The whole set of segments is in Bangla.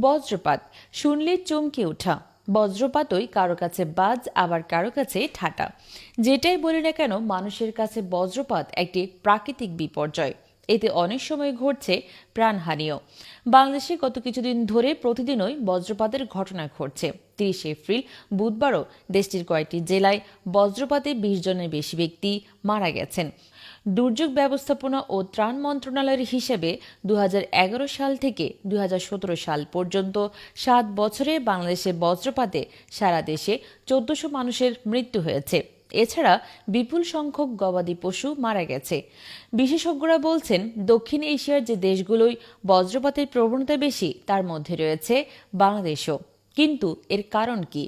বজ্রপাত। শুনলে চমকে ওঠা। বজ্রপাতই কারও কাছে বাজ, আবার কারও কাছে ঠাটা। যেটাই বলি না কেন, মানুষের কাছে বজ্রপাত একটি প্রাকৃতিক বিপর্যয়। এতে অনেক সময় ঘটছে প্রাণহানিও। বাংলাদেশে গত কিছুদিন ধরে প্রতিদিনই বজ্রপাতের ঘটনা ঘটছে। তিরিশ এপ্রিল বুধবারও দেশটির কয়েকটি জেলায় বজ্রপাতে বিশ জনের বেশি ব্যক্তি মারা গেছেন। দুর্যোগ ব্যবস্থাপনা ও ত্রাণ মন্ত্রণালয়ের হিসেবে দু হাজার এগারো সাল থেকে দু হাজার সতেরো সাল পর্যন্ত সাত বছরে বাংলাদেশে বজ্রপাতে সারা দেশে চোদ্দশো মানুষের মৃত্যু হয়েছে। এছাড়া বিপুল সংখ্যক গবাদি পশু মারা গেছে। বিশেষজ্ঞরা বলছেন, দক্ষিণ এশিয়ার যে দেশগুলোই বজ্রপাতের প্রবণতা বেশি, তার মধ্যে রয়েছে বাংলাদেশও। কিন্তু এর কারণ কি?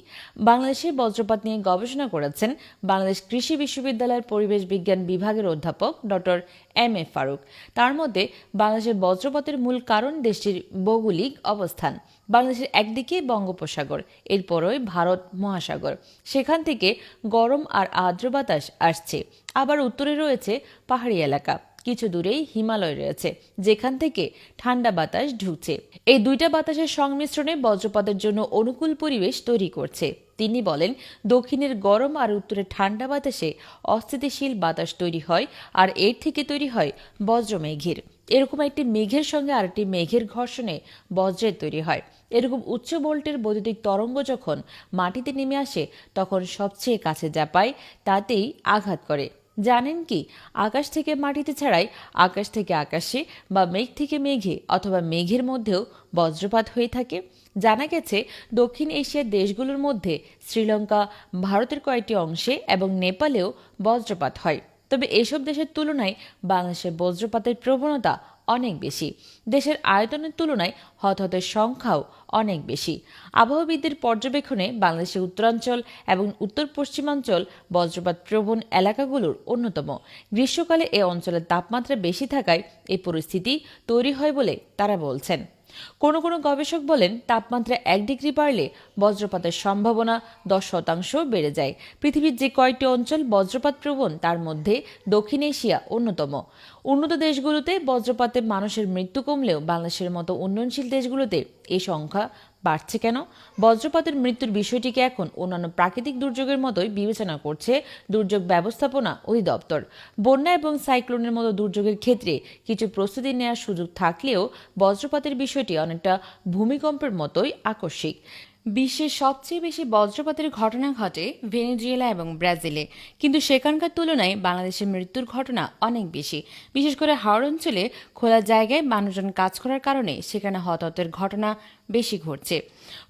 বাংলাদেশে বজ্রপাত নিয়ে গবেষণা করেছেন বাংলাদেশ কৃষি বিশ্ববিদ্যালয়ের পরিবেশ বিজ্ঞান বিভাগের অধ্যাপক ডক্টর এম এ ফারুক। তার মধ্যে বাংলাদেশের বজ্রপাতের মূল কারণ দেশটির ভৌগোলিক অবস্থান। বাংলাদেশের একদিকে বঙ্গোপসাগর, এরপরই ভারত মহাসাগর। সেখান থেকে গরম আর আর্দ্র বাতাস আসছে। আবার উত্তরে রয়েছে পাহাড়ি এলাকা। কিছু দূরেই হিমালয় রয়েছে, যেখান থেকে ঠান্ডা বাতাস ঢুকছে। এই দুইটা বাতাসের সংমিশ্রণে বজ্রপাতের জন্য অনুকূল পরিবেশ তৈরি করছে। তিনি বলেন, দক্ষিণের গরম আর উত্তরের ঠান্ডা বাতাসে অস্থিতিশীল বাতাস তৈরি হয় আর এর থেকে তৈরি হয় বজ্রমেঘের এরকম একটি মেঘের সঙ্গে আরেকটি মেঘের ঘর্ষণে বজ্রের তৈরি হয়। এরকম উচ্চ ভোল্টের বৈদ্যুতিক তরঙ্গ যখন মাটিতে নেমে আসে, তখন সবচেয়ে কাছে যা পায়, তাতেই আঘাত করে। জানেন কি? আকাশ থেকে মাটিতে ছাড়াই আকাশ থেকে আকাশে বা মেঘ থেকে মেঘে অথবা মেঘের মধ্যেও বজ্রপাত হয়ে থাকে। জানা গেছে, দক্ষিণ এশিয়ার দেশগুলোর মধ্যে শ্রীলঙ্কা, ভারতের কয়েকটি অংশে এবং নেপালেও বজ্রপাত হয়। তবে এসব দেশের তুলনায় বাংলাদেশের বজ্রপাতের প্রবণতা অনেক বেশি। দেশের আয়তনের তুলনায় হতাহতের সংখ্যাও অনেক বেশি। আবহাওয়াবিদদের পর্যবেক্ষণে বাংলাদেশের উত্তরাঞ্চল এবং উত্তর পশ্চিমাঞ্চল বজ্রপাত প্রবণ এলাকাগুলোর অন্যতম। গ্রীষ্মকালে এ অঞ্চলের তাপমাত্রা বেশি থাকায় এই পরিস্থিতি তৈরি হয় বলে তারা বলছেন। কোনো কোনো গবেষক বলেন, তাপমাত্রা এক ডিগ্রি বাড়লে বজ্রপাতের সম্ভাবনা দশ শতাংশ বেড়ে যায়। পৃথিবীর যে কয়টি অঞ্চল বজ্রপাত প্রবণ, তার মধ্যে দক্ষিণ এশিয়া অন্যতম। উন্নত দেশগুলোতে বজ্রপাতে মানুষের মৃত্যু কমলেও বাংলাদেশের মতো উন্নয়নশীল দেশগুলোতে এই সংখ্যা বাড়ছে কেন? বজ্রপাতের মৃত্যুর বিষয়টিকে এখন অন্যান্য প্রাকৃতিক দুর্যোগের মতোই বিবেচনা করছে দুর্যোগ ব্যবস্থাপনা অধিদপ্তর। বন্যা এবং সাইক্লোনের মতো দুর্যোগের ক্ষেত্রে কিছু প্রস্তুতি নেওয়ার সুযোগ থাকলেও বজ্রপাতের বিষয়টি অনেকটা ভূমিকম্পের মতোই আকস্মিক। বিশ্বের সবচেয়ে বেশি বজ্রপাতের ঘটনা ঘটে ভেনেজুয়েলা এবং ব্রাজিলে। কিন্তু সেখানকার তুলনায় বাংলাদেশের মৃত্যুর ঘটনা অনেক বেশি। বিশেষ করে হাওড় অঞ্চলে খোলা জায়গায় মানুষজন কাজ করার কারণে সেখানে হতাহতের ঘটনা বেশি ঘটছে।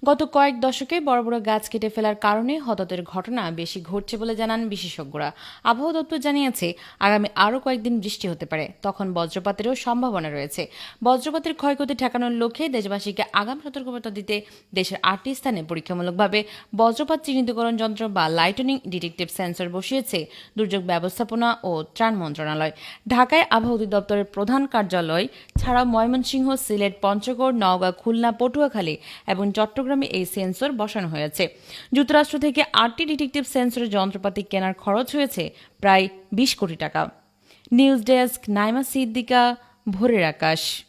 গত কয়েক দশকে বড় বড় গাছ কেটে ফেলার কারণে হতাহতের ঘটনা বেশি ঘটছে বলে জানান বিশেষজ্ঞরা। আবহাওয়া দপ্তর জানিয়েছে, আগামী আরও কয়েকদিন বৃষ্টি হতে পারে। তখন বজ্রপাতেরও সম্ভাবনা রয়েছে। বজ্রপাতের ক্ষয়ক্ষতি ঠেকানোর লক্ষ্যে দেশবাসীকে আগাম সতর্কবার্তা দিতে দেশের আটটি স্থানে পরীক্ষামূলকভাবে বজ্রপাত চিহ্নিতকরণ যন্ত্র বা লাইটনিং ডিটেকটিভ সেন্সর বসিয়েছে দুর্যোগ ব্যবস্থাপনা ও ত্রাণ মন্ত্রণালয়। ঢাকায় আবহাওয়া অধিদপ্তরের প্রধান কার্যালয় ছাড়াও ময়মনসিংহ, সিলেট, পঞ্চগড়, নওগাঁ, খুলনা, পটুয়াখালী এবং চট্টগ্রামে এই সেন্সর বসানো হয়েছে। যুক্তরাষ্ট্র থেকে আটটি ডিটেকটিভ সেন্সরের যন্ত্রপাতি কেনার খরচ হয়েছে প্রায় বিশ কোটি টাকা। নিউজ ডেস্ক, নাইমা সিদ্দিকা, ভোরের আকাশ।